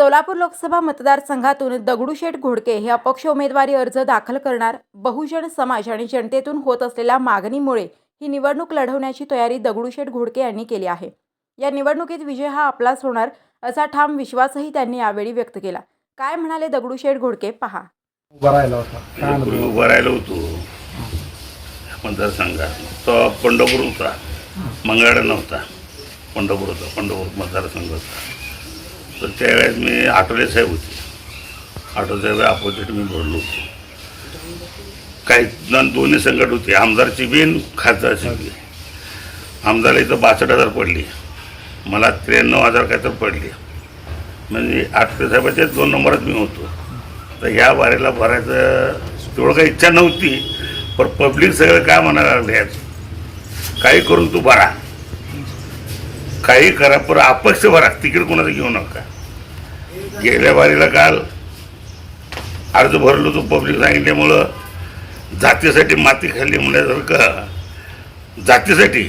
सोलापूर लोकसभा मतदारसंघातून दगडूशेठ घोडके हे अपक्ष उमेदवारी अर्ज दाखल करणार. बहुजन समाज आणि जनतेतून होत असलेल्या मागणीमुळे ही निवडणूक लढवण्याची तयारी दगडूशेठ घोडके यांनी केली आहे. या निवडणुकीत विजय हा आपलाच होणार असा ठाम विश्वासही त्यांनी यावेळी व्यक्त केला. काय म्हणाले दगडूशेठ घोडके? पहा. उभा राहिला होता. काय अनुभव? पूर्वी उभं राहिलो होतो. मतदारसंघात तो पंढरपूर होता. मंगळवाडा नव्हता. पंढरपूर होता. पंढरपूर मतदारसंघ होता. तर त्यावेळेस मी आठवले साहेब होते. आठवले साहेब अपोजिट मी भरलो होतो. काही जण दोन्ही संकट होते. आमदारची बी खासदारची बी आमदार इथं बासष्ट हजार पडली. मला त्र्याण्णव हजार काय तर पडली. म्हणजे आठवले साहेबाच्याच दोन नंबरात मी होतो. तर ह्या वारेला भरायचं तेवढं काही इच्छा नव्हती पण पब्लिक सगळं काय म्हणायला लागले आहेत काही करून तू भरा. काही करा पर अपक्ष भरा तिकीट कोणाचं घेऊ नका. गेल्या बारीला काल अर्ज भरलो तो पब्लिक सांगितल्यामुळं जातीसाठी माती खाल्ली म्हणण्यासारखं जातीसाठी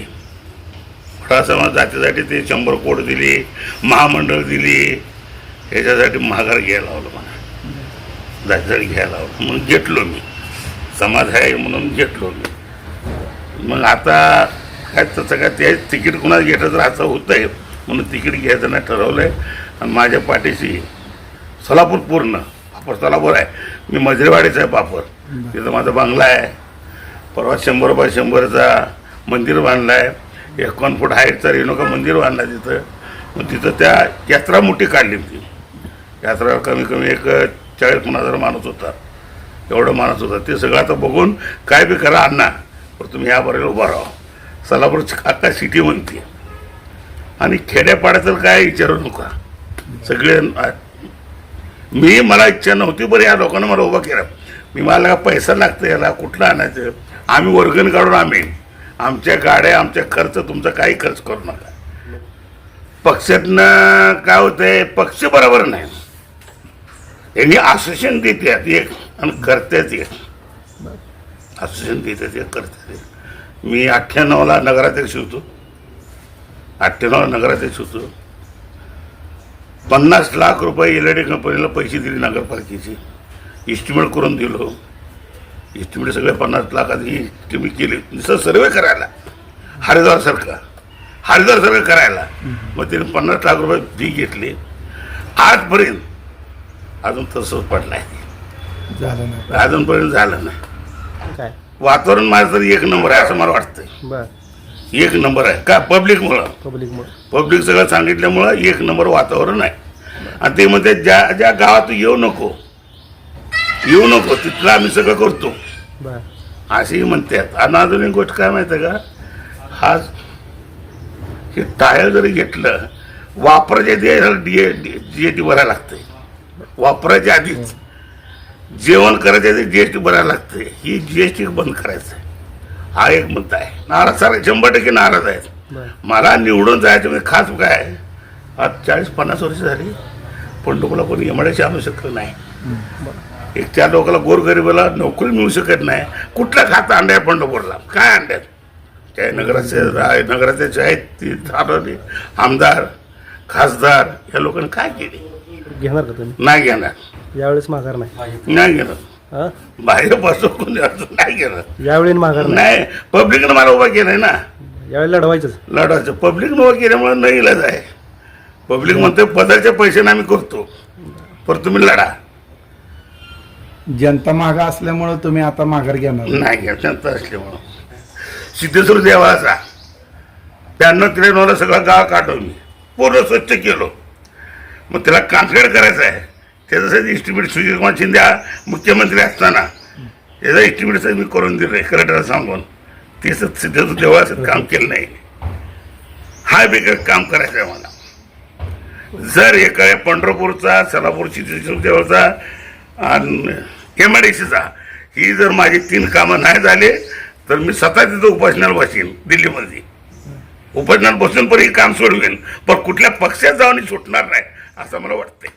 थोडा समाज जातीसाठी ते शंभर कोट दिली महामंडळ दिली ह्याच्यासाठी महागार घ्यायला लावलं मला जातीसाठी घ्यायला लावलं. म्हणून घेतलो मी. समाज आहे म्हणून घेतलो मी. मग आता काय तसं काय ते तिकीट कुणाला घेतलं तर असं होतं आहे म्हणून तिकीट घ्यायचं नाही ठरवलं आहे आणि माझ्या पाठीशी सोलापूर पूर्ण. पापड सोलापूर आहे. मी मजरेवाडीचा आहे पापड तिथं माझा बंगला आहे. परवा शंभर बाय शंभरचा मंदिर बांधलं आहे एकोण फूट हाईटचा रेणुका मंदिर बांधला तिथं. मग तिथं त्या यात्रा मोठी काढली होती. यात्रा कमी कमी एक चाळीस पन्नास हजार माणूस होता. एवढं माणूस होता. ते सगळं आता बघून काय बी करा अण्णा. पण तुम्ही याबरोबर उभा राहा. सलापूर काका सिटी म्हणते. आणि खेड्यापाड्याचं काय विचारू नका. सगळे मी मला इच्छा नव्हती बरं या लोकांना मला उभा केला. मी मला का पैसा लागतो याला कुठला आणायचं? आम्ही वर्गण काढून आम्ही. आमच्या गाड्या आमच्या खर्च तुमचा काही खर्च करू नका. पक्षातनं काय होतंय पक्ष बरोबर नाही. यांनी आश्वासन देते एक. आणि करतात एक. आश्वासन देतात एक करतात एक. मी अठ्ठ्याण्णवला नगराध्यक्ष होतो. अठ्ठ्याण्णवला नगराध्यक्ष होतो. पन्नास लाख रुपये एल डी कंपनीला पैसे दिले नगरपालिकेचे. इस्टिमेट करून दिलो. इस्टिमेट सगळे पन्नास लाखात इस्टिमेट केले. नुसतं सर्वे करायला. हरिद्वारसारखा हरिद्वारसारखं करायला. मग त्याने पन्नास लाख रुपये फी घेतली. आजपर्यंत अजून तसंच पडलाय झालं नाही. अजूनपर्यंत झालं नाही. काय? वातावरण माझं तर एक नंबर आहे असं मला वाटतंय बर एक नंबर आहे का पब्लिकमुळं पब्लिकमुळे पब्लिक सगळं सांगितल्यामुळं एक नंबर वातावरण आहे आणि ते म्हणते ज्या ज्या गावात येऊ नको येऊ नको तिथलं आम्ही सगळं करतो बर असेही म्हणतात आणि अजून एक गोष्ट काय माहिती आहे का हा हे टायर जरी घेतलं वापराच्या आधी डी जी टी भरायला लागते वापरायच्या आधीच जेवण करायच्या आधी जी एस टी भरायला लागते ही जी एस टी बंद करायचं आहे हा एक मुद्दा आहे. नाराज सारे शंभर टक्के नाराज आहेत. मला निवडून जायचं म्हणजे खास काय? आज चाळीस पन्नास वर्ष झाली. पंढरपूरला कोणी एमआयडीसी आणू शकलं नाही. एक त्या लोकांना गोरगरिबाला नोकरी मिळू शकत नाही. कुठलं खातं अंडे आहे पंढरपूरला? काय अंड्यात काय नगराचे आहे नगराध्यक्ष आहेत ती ठरवली आमदार खासदार या लोकांनी काय केले? घेणार नाही घेणार. यावेळेस माघार नाही. नाही घेणार हा? बाहेर बसू कोणी अजून नाही घेणार यावेळी माघार नाही. नाही पब्लिकनं मला उभा केलंय ना. यावेळी लढवायचंच. लढायचं पब्लिक उभं केल्यामुळे नाही इलाज आहे. पब्लिक म्हणते पदाच्या पैशाने आम्ही करतो. पण तुम्ही लढा. जनता मागा असल्यामुळं तुम्ही आता माघार घेणार. नाही घ्या जनता असल्यामुळं. सिद्धेश्वर देवाचा त्यांना त्र्याण्णवला सगळं गाव काढलो मी. पूर्ण स्वच्छ केलो. मग त्याला कांकड करायचं आहे. त्याच्यासाठी इस्टिमेट सुशीलकुमार शिंदे मुख्यमंत्री असताना. याचा इस्टिमेट मी करून दिलं कलेक्टरला सांगून. ते सिद्धेश्वर देवाचं काम केलं नाही. हा वेगळं काम करायचं आहे मला. जर एका पंढरपूरचा सलापूरची सिद्धेश्वर देवाचा आणि एम आय डी सीचा ही जर माझी तीन कामं नाही झाले तर मी स्वतः तिथं उपासनाला बसेन दिल्लीमध्ये. उपासनाला बसून पण हे काम सोडवेन पण कुठल्या पक्षात जाऊन सुटणार नाही असं मला वाटतंय.